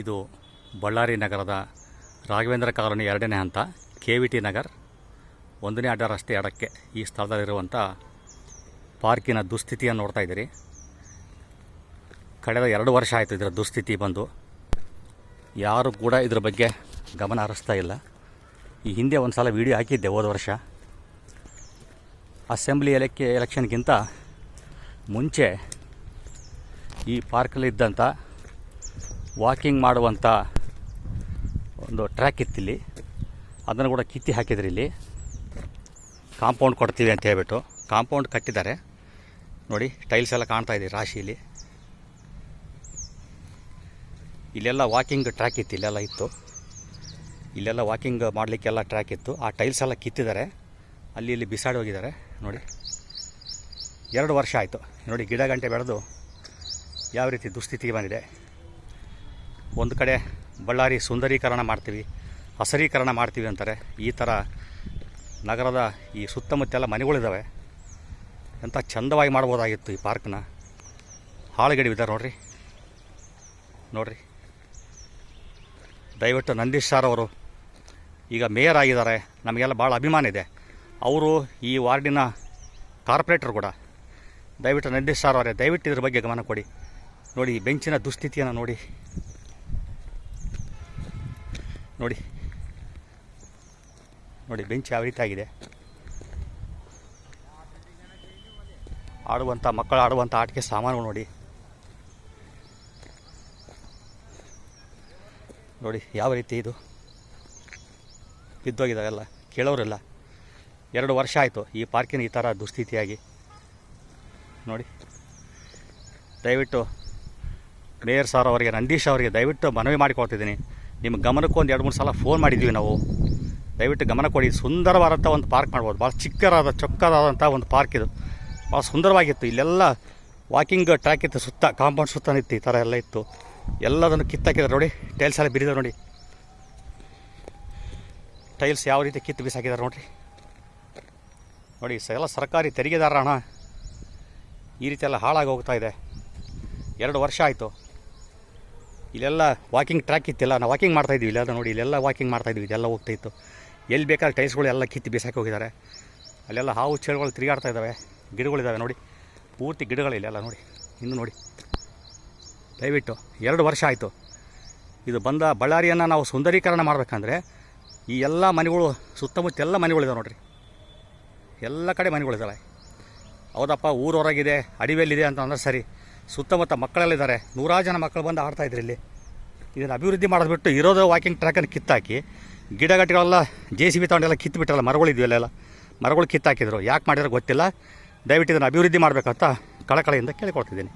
ಇದು ಬಳ್ಳಾರಿ ನಗರದ ರಾಘವೇಂದ್ರ ಕಾಲೋನಿ ಎರಡನೇ ಹಂತ ಕೆ ವಿ ಟಿ ನಗರ್. ಒಂದನೇ ಅಡ್ಡ ರಸ್ತೆ ಎಡಕ್ಕೆ ಈ ಸ್ಥಳದಲ್ಲಿರುವಂಥ ಪಾರ್ಕಿನ ದುಸ್ಥಿತಿಯನ್ನು ನೋಡ್ತಾ ಇದ್ದೀರಿ. ಕಳೆದ ಎರಡು ವರ್ಷ ಆಯಿತು ಇದರ ದುಸ್ಥಿತಿ ಬಂದು. ಯಾರು ಕೂಡ ಇದ್ರ ಬಗ್ಗೆ ಗಮನ ಹರಿಸ್ತಾ ಇಲ್ಲ. ಈ ಹಿಂದೆ ಒಂದು ಸಲ ವೀಡಿಯೋ ಹಾಕಿದ್ದೆ ಹೋದ ವರ್ಷ. ಅಸೆಂಬ್ಲಿ ಎಲೆಕ್ಕೆ ಎಲೆಕ್ಷನ್ಗಿಂತ ಮುಂಚೆ ಈ ಪಾರ್ಕಲ್ಲಿದ್ದಂಥ ವಾಕಿಂಗ್ ಮಾಡುವಂಥ ಒಂದು ಟ್ರ್ಯಾಕ್ ಇತ್ತಿಲ್ಲಿ. ಅದನ್ನು ಕೂಡ ಕಿತ್ತಿ ಹಾಕಿದ್ರು ಇಲ್ಲಿ. ಕಾಂಪೌಂಡ್ ಕೊಡ್ತೀವಿ ಅಂತ ಹೇಳ್ಬಿಟ್ಟು. ಕಾಂಪೌಂಡ್ ಕಟ್ಟಿದ್ದಾರೆ. ನೋಡಿ, ಟೈಲ್ಸ್ ಎಲ್ಲ ಕಾಣ್ತಾ ಇದೆ ರಾಶಿಯಲ್ಲಿ ಇಲ್ಲೆಲ್ಲ ವಾಕಿಂಗ್ ಟ್ರ್ಯಾಕ್ ಇತ್ತು, ಇಲ್ಲೆಲ್ಲ ಇತ್ತು. ಇಲ್ಲೆಲ್ಲ ವಾಕಿಂಗ್ ಮಾಡಲಿಕ್ಕೆಲ್ಲ ಟ್ರ್ಯಾಕ್ ಇತ್ತು. ಆ ಟೈಲ್ಸ್ ಎಲ್ಲ ಕಿತ್ತಿದ್ದಾರೆ. ಅಲ್ಲಿ ಇಲ್ಲಿ ಬಿಸಾಡಿ ಹೋಗಿದ್ದಾರೆ. ನೋಡಿ, ಎರಡು ವರ್ಷ ಆಯಿತು. ನೋಡಿ, ಗಿಡ ಗಂಟೆ ಬೆಳೆದು ಯಾವ ರೀತಿ ದುಸ್ಥಿತಿಗೆ ಬಂದಿದೆ. ಒಂದು ಕಡೆ ಬಳ್ಳಾರಿ ಸುಂದರೀಕರಣ ಮಾಡ್ತೀವಿ, ಹಸರೀಕರಣ ಮಾಡ್ತೀವಿ ಅಂತಾರೆ. ಈ ಥರ ನಗರದ ಈ ಸುತ್ತಮುತ್ತೆಲ್ಲ ಮನೆಗಳಿದ್ದಾವೆ ಎಂಥ ಚಂದವಾಗಿ ಮಾಡ್ಬೋದಾಗಿತ್ತು ಈ ಪಾರ್ಕ್ನ. ಹಾಳುಗಡಿವಿದ್ದಾರೆ ನೋಡ್ರಿ. ನೋಡ್ರಿ. ದಯವಿಟ್ಟು ನಂದೀಶ್ ಸರ್ ಅವರು ಈಗ ಮೇಯರ್ ಆಗಿದ್ದಾರೆ. ನಮಗೆಲ್ಲ ಭಾಳ ಅಭಿಮಾನ ಇದೆ. ಅವರು ಈ ವಾರ್ಡಿನ ಕಾರ್ಪೊರೇಟರ್ ಕೂಡ. ದಯವಿಟ್ಟು ನಂದೀಶ್ ಸರ್ ಅವರೇ, ದಯವಿಟ್ಟು ಇದ್ರ ಬಗ್ಗೆ ಗಮನ ಕೊಡಿ. ನೋಡಿ ಬೆಂಚಿನ ದುಸ್ಥಿತಿಯನ್ನು ನೋಡಿ. ನೋಡಿ. ನೋಡಿ, ಬೆಂಚ್ ಯಾವ ರೀತಿ ಆಗಿದೆ? ಆಡುವಂಥ ಮಕ್ಕಳು ಆಡುವಂಥ ಆಟಿಕೆ ಸಾಮಾನುಗಳು ನೋಡಿ. ನೋಡಿ, ಯಾವ ರೀತಿ ಇದು? ಬಿದ್ದೋಗಿದಾವೆಲ್ಲ ಕೇಳೋರೆಲ್ಲ. ಎರಡು ವರ್ಷ ಆಯಿತು ಈ ಪಾರ್ಕಿನ ಈ ಥರ ದುಸ್ಥಿತಿಯಾಗಿ. ನೋಡಿ, ದಯವಿಟ್ಟು ಮೇಯರ್ ಸರ್ ಅವರಿಗೆ ನಂದೀಶ್ ಅವರಿಗೆ ದಯವಿಟ್ಟು ಮನವಿ ಮಾಡಿಕೊಳ್ತಿದ್ದೀನಿ. ನಿಮ್ಮ ಗಮನಕ್ಕೂ ಒಂದು ಎರಡು ಮೂರು ಸಲ ಫೋನ್ ಮಾಡಿದ್ದೀವಿ ನಾವು. ದಯವಿಟ್ಟು ಗಮನ ಕೊಡಿ. ಸುಂದರವಾದಂಥ ಒಂದು ಪಾರ್ಕ್ ಮಾಡ್ಬೋದು. ಭಾಳ ಚಿಕ್ಕದಾದ ಚೊಕ್ಕದಾದಂಥ ಒಂದು ಪಾರ್ಕ್ ಇದು. ಭಾಳ ಸುಂದರವಾಗಿತ್ತು. ಇಲ್ಲೆಲ್ಲ ವಾಕಿಂಗ್ ಟ್ರ್ಯಾಕ್ ಇತ್ತು, ಸುತ್ತ ಕಾಂಪೌಂಡ್ ಸುತ್ತ ನಿಂತು ಈ ಥರ ಎಲ್ಲ ಇತ್ತು. ಎಲ್ಲದನ್ನು ಕಿತ್ತಾಕಿದ್ದಾರೆ ನೋಡಿ. ಟೈಲ್ಸ್ ಎಲ್ಲ ಬಿರಿದಾರೆ ನೋಡಿ. ಟೈಲ್ಸ್ ಯಾವ ರೀತಿ ಕಿತ್ತು ಬಿಸಾಕಿದ್ದಾರೆ ನೋಡಿರಿ. ನೋಡಿ ಎಲ್ಲ ಸರ್ಕಾರಿ ತೆರಿಗೆದಾರ ಹಣ. ಈ ರೀತಿ ಎಲ್ಲ ಹಾಳಾಗಿ ಹೋಗ್ತಾ ಇದೆ. ಎರಡು ವರ್ಷ ಆಯಿತು. ಇಲ್ಲೆಲ್ಲ ವಾಕಿಂಗ್ ಟ್ರ್ಯಾಕ್ ಇತ್ತಿಲ್ಲ. ನಾವು ವಾಕಿಂಗ್ ಮಾಡ್ತಾಯಿದ್ವಿ ಇಲ್ಲೆಲ್ಲ ನೋಡಿ, ಇಲ್ಲೆಲ್ಲ ವಾಕಿಂಗ್ ಮಾಡ್ತಾಯಿದ್ವಿ ಇದೆಲ್ಲ ಹೋಗ್ತಾ ಇತ್ತು. ಎಲ್ಲಿ ಬೇಕಾದ್ರೆ ಟೈಲ್ಸ್ಗಳು ಎಲ್ಲ ಕಿತ್ತು ಬಿಸಾಕಿ ಹೋಗಿದ್ದಾರೆ. ಅಲ್ಲೆಲ್ಲ ಹಾವು ಚೇಳುಗಳು ತಿರುಗಾಡ್ತಾ ಇದ್ದಾವೆ ಗಿಡಗಳಿದ್ದಾವೆ ನೋಡಿ. ಪೂರ್ತಿ ಗಿಡಗಳಿಲ್ಲ ನೋಡಿ, ಇನ್ನು ನೋಡಿ. ದಯವಿಟ್ಟು ಎರಡು ವರ್ಷ ಆಯಿತು. ಇದು ಬಂದ ಬಳ್ಳಾರಿಯನ್ನು ನಾವು ಸುಂದರೀಕರಣ ಮಾಡಬೇಕಂದ್ರೆ ಈ ಎಲ್ಲ ಮನೆಗಳು, ಸುತ್ತಮುತ್ತ ಎಲ್ಲ ಮನೆಗಳಿದಾವೆ ನೋಡಿರಿ. ಎಲ್ಲ ಕಡೆ ಮನೆಗಳಿದ್ದಾವೆ ಹೌದಪ್ಪ, ಊರೊರಗಿದೆ, ಅಡಿವೆಯಲ್ಲಿದೆ ಅಂತ ಅಂದ್ರೆ ಸರಿ. ಸುತ್ತಮುತ್ತ ಮಕ್ಕಳೆಲ್ಲಿದ್ದಾರೆ ನೂರಾರು ಜನ ಮಕ್ಕಳು ಬಂದು ಆಡ್ತಾಯಿದ್ರು ಇಲ್ಲಿ. ಇದನ್ನು ಅಭಿವೃದ್ಧಿ ಮಾಡಿದ್ಬಿಟ್ಟು ಇರೋದು ವಾಕಿಂಗ್ ಟ್ರ್ಯಾಕನ್ನು ಕಿತ್ತಾಕಿ, ಗಿಡಗಟ್ಟಿಗಳೆಲ್ಲ ಜೆ ಸಿ ಬಿ ತಗೊಂಡೆಲ್ಲ ಕಿತ್ತುಬಿಟ್ರಲ್ಲ ಮರಗಳಿದ್ವಿ ಅಲ್ಲೆಲ್ಲ ಮರಗಳು ಕಿತ್ತಾಕಿದ್ರು. ಯಾಕೆ ಮಾಡಿದ್ರೆ ಗೊತ್ತಿಲ್ಲ. ದಯವಿಟ್ಟು ಇದನ್ನು ಅಭಿವೃದ್ಧಿ ಮಾಡಬೇಕಂತ ಕಳಕಳೆಯಿಂದ ಕೇಳಿಕೊಳ್ತಿದ್ದೀನಿ.